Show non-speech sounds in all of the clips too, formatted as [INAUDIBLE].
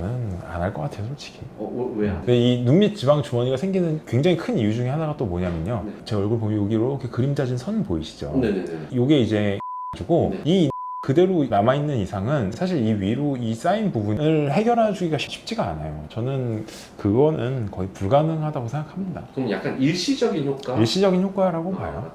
저는 안 할 것 같아요, 솔직히. 어, 왜 안? 근데 이 눈밑 지방 주머니가 생기는 굉장히 큰 이유 중에 하나가 또 뭐냐면요. 네. 제 얼굴 보면 여기 이렇게 그림자진 선 보이시죠? 네네네. 요게 이제 가지고 네. 이 그대로 남아있는 이상은 사실 이 위로 이 쌓인 부분을 해결해주기가 쉽지가 않아요. 저는 그거는 거의 불가능하다고 생각합니다. 그럼 약간 일시적인 효과? 일시적인 효과라고 봐요.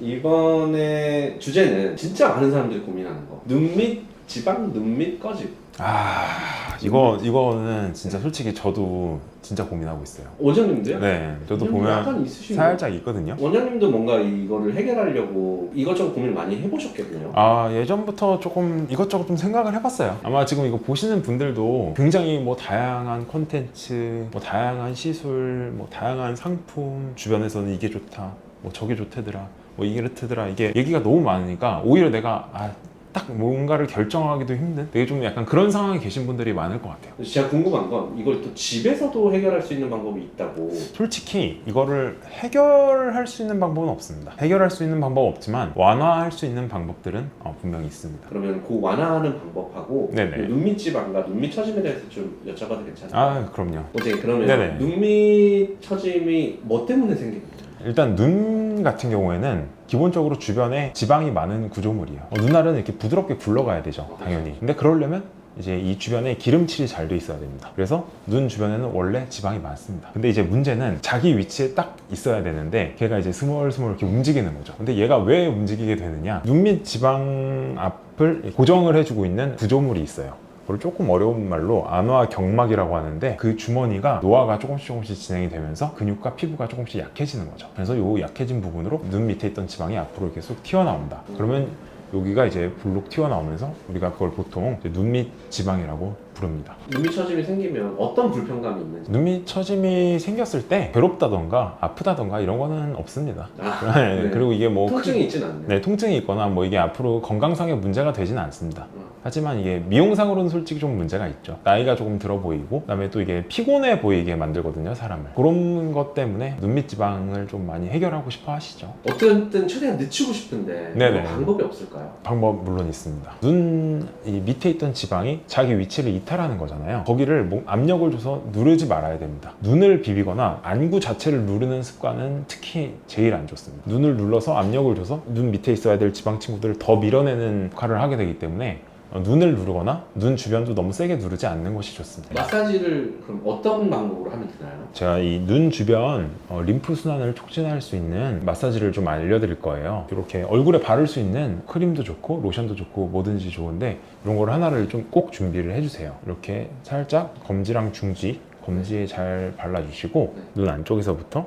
이번에 주제는 진짜 많은 사람들이 고민하는 거. 눈밑 지방 눈밑 꺼짐. 아 이거 이거는 진짜 솔직히 저도 진짜 고민하고 있어요. 원장님도요? 네, 저도 원장님 보면 약간 있으신 거. 살짝 있거든요. 원장님도 뭔가 이거를 해결하려고 이것저것 고민을 많이 해보셨겠네요. 아 예전부터 조금 이것저것 좀 생각을 해봤어요 아마 지금 이거 보시는 분들도 굉장히 뭐 다양한 콘텐츠 뭐 다양한 시술 뭐 다양한 상품 주변에서는 이게 좋다 뭐 저게 좋대더라 뭐 이게 그렇대더라 이게 얘기가 너무 많으니까 오히려 내가 아, 딱 뭔가를 결정하기도 힘든 되게 좀 약간 그런 상황에 계신 분들이 많을 것 같아요 그래서 제가 궁금한 건 이걸 또 집에서도 해결할 수 있는 방법이 있다고. 솔직히 이거를 해결할 수 있는 방법은 없습니다 해결할 수 있는 방법 없지만 완화할 수 있는 방법들은 어, 분명히 있습니다 그러면 그 완화하는 방법하고 네네. 그 눈밑 지방과 눈밑 처짐에 대해서 좀 여쭤봐도 괜찮아요? 아 그럼요 원장님 그러면 네네. 눈밑 처짐이 뭐 때문에 생기는 거예요? 일단 눈 같은 경우에는 기본적으로 주변에 지방이 많은 구조물이에요. 어, 눈알은 이렇게 부드럽게 굴러가야 되죠, 당연히. 근데 그러려면 이제 이 주변에 기름칠이 잘 돼 있어야 됩니다. 그래서 눈 주변에는 원래 지방이 많습니다. 근데 이제 문제는 자기 위치에 딱 있어야 되는데 걔가 이제 스멀스멀 이렇게 움직이는 거죠. 근데 얘가 왜 움직이게 되느냐? 눈 밑 지방 앞을 고정을 해주고 있는 구조물이 있어요. 그걸 조금 어려운 말로 안화 경막이라고 하는데 그 주머니가 노화가 조금씩 조금씩 진행이 되면서 근육과 피부가 조금씩 약해지는 거죠. 그래서 요 약해진 부분으로 눈 밑에 있던 지방이 앞으로 계속 튀어나온다. 그러면 여기가 이제 볼록 튀어나오면서 우리가 그걸 보통 이제 눈밑 지방이라고 부릅니다. 눈밑 처짐이 생기면 어떤 불편감이 있는지. 눈밑 처짐이 생겼을 때 괴롭다던가 아프다던가 이런 거는 없습니다. 아, [LAUGHS] 네, 네. 그리고 이게 뭐 통증이 큰- 있진 않네. 네, 통증이 있거나 뭐 이게 앞으로 건강상의 문제가 되지는 않습니다. 어. 하지만 이게 미용상으로는 솔직히 좀 문제가 있죠. 나이가 조금 들어 보이고, 그다음에 또 이게 피곤해 보이게 만들거든요, 사람을. 그런 것 때문에 눈밑 지방을 좀 많이 해결하고 싶어 하시죠. 어쨌든 최대한 늦추고 싶은데 네네. 뭐 방법이 없을까요? 방법 물론 있습니다. 눈 이 밑에 있던 지방이 자기 위치를 이탈하는 거잖아요. 거기를 뭐 압력을 줘서 누르지 말아야 됩니다. 눈을 비비거나 안구 자체를 누르는 습관은 특히 제일 안 좋습니다. 눈을 눌러서 압력을 줘서 눈 밑에 있어야 될 지방 친구들을 더 밀어내는 역할을 하게 되기 때문에 어, 눈을 누르거나 눈 주변도 너무 세게 누르지 않는 것이 좋습니다. 마사지를 그럼 어떤 방법으로 하면 되나요? 제가 이 눈 주변 어, 림프 순환을 촉진할 수 있는 마사지를 좀 알려드릴 거예요. 이렇게 얼굴에 바를 수 있는 크림도 좋고 로션도 좋고 뭐든지 좋은데 이런 걸 하나를 좀 꼭 준비를 해주세요. 이렇게 살짝 검지랑 중지, 검지에 잘 발라주시고 네. 눈 안쪽에서부터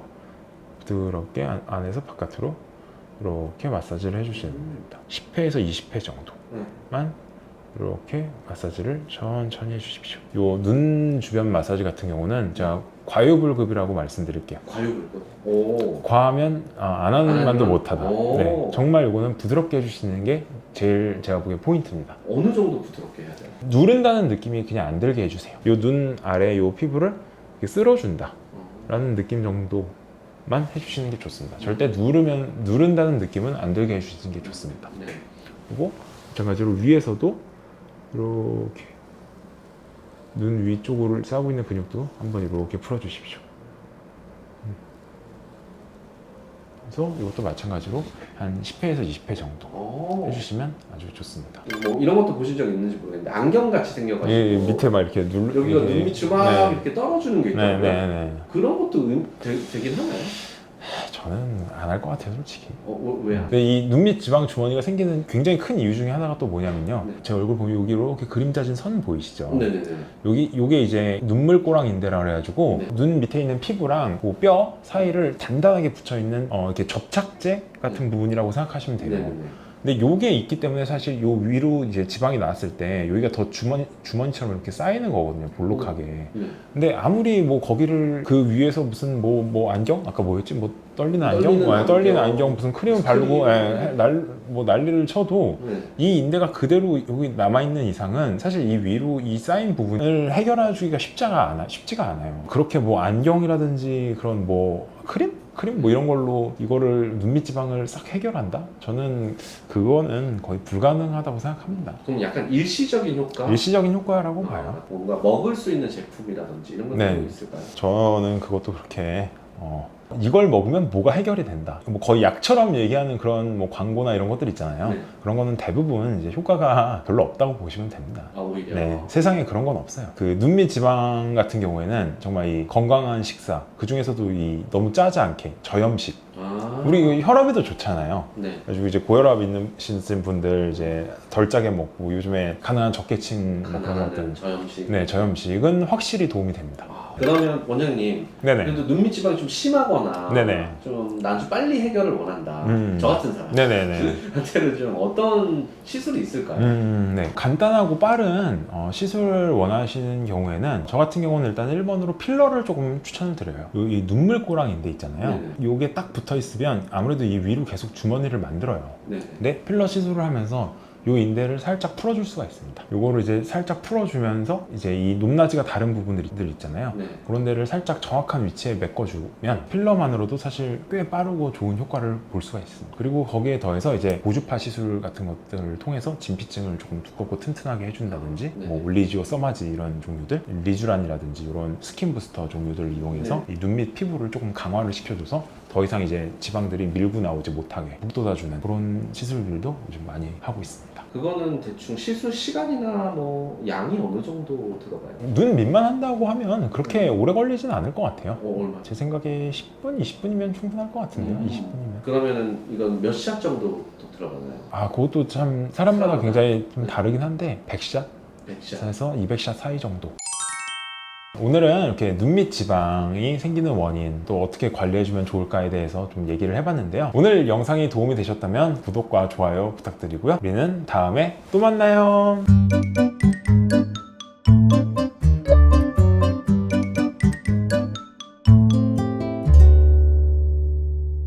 부드럽게 안, 안에서 바깥으로 이렇게 마사지를 해주시면 됩니다. 10회에서 20회 정도만 이렇게 마사지를 천천히 해주십시오. 요 눈 주변 마사지 같은 경우는 제가 과유불급이라고 말씀드릴게요. 과유불급. 오. 과하면 아, 안 하는 안 만도 만. 못하다. 오. 네, 정말 이거는 부드럽게 해주시는 게 제일 제가 보기엔 포인트입니다. 어느 정도 부드럽게 해야 돼요? 누른다는 느낌이 그냥 안 들게 해주세요. 요 눈 아래 요 피부를 이렇게 쓸어준다. 어. 라는 느낌 정도만 해주시는 게 좋습니다. 절대 누르면 누른다는 느낌은 안 들게 해주시는 게 좋습니다. 네. 그리고 마찬가지로 위에서도 이렇게 눈 위쪽으로 싸고 있는 근육도 한번 이렇게 풀어주십시오. 음. 그래서 이것도 마찬가지로 한 10회에서 20회 정도 오. 해주시면 아주 좋습니다. 뭐 이런 것도 보신 적 있는지 모르겠는데 안경 같이 생겨가지고 예, 밑에 막 이렇게 눌 여기가 이렇게- 눈밑이 막 네. 이렇게 떨어지는 게 네, 있더라고요. 네, 네. 그런 것도 음, 되, 되긴 하나요? 저는 안 할 것 같아요, 솔직히. 어, 어, 왜요? 근데 이 눈밑 지방 주머니가 생기는 굉장히 큰 이유 중에 하나가 또 뭐냐면요. 네. 제 얼굴 보면 여기 이렇게 그림자진 선 보이시죠? 네네네. 여기 요게 이제 눈물꼬랑인대라 그래가지고 네. 눈 밑에 있는 피부랑 그뼈 사이를 단단하게 붙여 있는 어 이렇게 접착제 같은 부분이라고 생각하시면 돼요. 네네네. 근데 요게 있기 때문에 사실 요 위로 이제 지방이 나왔을 때 여기가 더 주머니 주머니처럼 이렇게 쌓이는 거거든요, 볼록하게. 네. 근데 아무리 뭐 거기를 그 위에서 무슨 뭐 뭐 안경 아까 뭐였지 뭐 떨리는 안경 떨리는 어, 떨리는 안경. 무슨 크림 바르고 스크린. 날뭐 난리를 쳐도 네. 이 인대가 그대로 여기 남아 있는 이상은 사실 이 위로 이 쌓인 부분을 해결해 주기가 쉽지가 않아 쉽지가 않아요. 그렇게 뭐 안경이라든지 그런 뭐 크림 크림 뭐 이런 걸로 이거를 눈밑 지방을 싹 해결한다? 저는 그거는 거의 불가능하다고 생각합니다. 그럼 약간 일시적인 효과? 일시적인 효과라고 아, 봐요. 뭔가 먹을 수 있는 제품이라든지 이런 것도 네. 있을까요? 저는 그것도 그렇게 어, 이걸 먹으면 뭐가 해결이 된다. 뭐 거의 약처럼 얘기하는 그런 뭐 광고나 이런 것들 있잖아요. 네. 그런 거는 대부분 이제 효과가 별로 없다고 보시면 됩니다. 아 오히려 네, 세상에 그런 건 없어요. 그 눈밑 지방 같은 경우에는 정말 이 건강한 식사, 그 중에서도 이 너무 짜지 않게 저염식. 아, 우리 혈압에도 좋잖아요. 네. 그래가지고 이제 고혈압 있으신 분들 이제 덜 짜게 먹고 요즘에 가능한 적게 친뭐 그런 것들. 저염식 네, 저염식은 확실히 도움이 됩니다. 아, 그러면 원장님 네네. 그래도 눈밑 지방이 좀 심하거나 네네. 좀 아주 빨리 해결을 원한다 음. 저 같은 사람 네네네. 한테는 좀 어떤 시술이 있을까요? 음, 네. 간단하고 빠른 어, 시술을 원하시는 경우에는 저 같은 경우는 일단 1번으로 필러를 조금 추천을 드려요. 요- 이 눈물꼬랑인데 있잖아요. 네네. 요게 딱 붙어 있으면 아무래도 이 위로 계속 주머니를 만들어요. 네. 근데 필러 시술을 하면서 요 인대를 살짝 풀어줄 수가 있습니다. 요거를 이제 살짝 풀어주면서 이제 이 높낮이가 다른 부분들 이 있잖아요. 네. 그런 데를 살짝 정확한 위치에 메꿔주면 필러만으로도 사실 꽤 빠르고 좋은 효과를 볼 수가 있습니다. 그리고 거기에 더해서 이제 고주파 시술 같은 것들을 통해서 진피층을 조금 두껍고 튼튼하게 해준다든지 네. 뭐 올리지오, 써마지 이런 종류들, 리쥬란이라든지 이런 스킨 부스터 종류들을 이용해서 네. 이눈밑 피부를 조금 강화를 시켜줘서 더 이상 이제 지방들이 밀고 나오지 못하게 북돋아주는 그런 시술들도 요즘 많이 하고 있습니다. 그거는 대충 시술 시간이나 뭐 양이 어느 정도 들어가요? 눈 밑만 한다고 하면 그렇게 오래 걸리진 않을 것 같아요. 어, 얼마? 제 생각에 10분, 20분이면 충분할 것 같은데요. 음. 20분이면. 그러면은 이건 몇샷 정도 또 들어가나요? 아, 그것도 참 사람마다 사람마다. 굉장히 좀 네. 다르긴 한데 100샷에서 100샷. 200샷 사이 정도. 오늘은 이렇게 눈밑 지방이 생기는 원인 또 어떻게 관리해주면 좋을까에 대해서 좀 얘기를 해봤는데요. 오늘 영상이 도움이 되셨다면 구독과 좋아요 부탁드리고요. 우리는 다음에 또 만나요.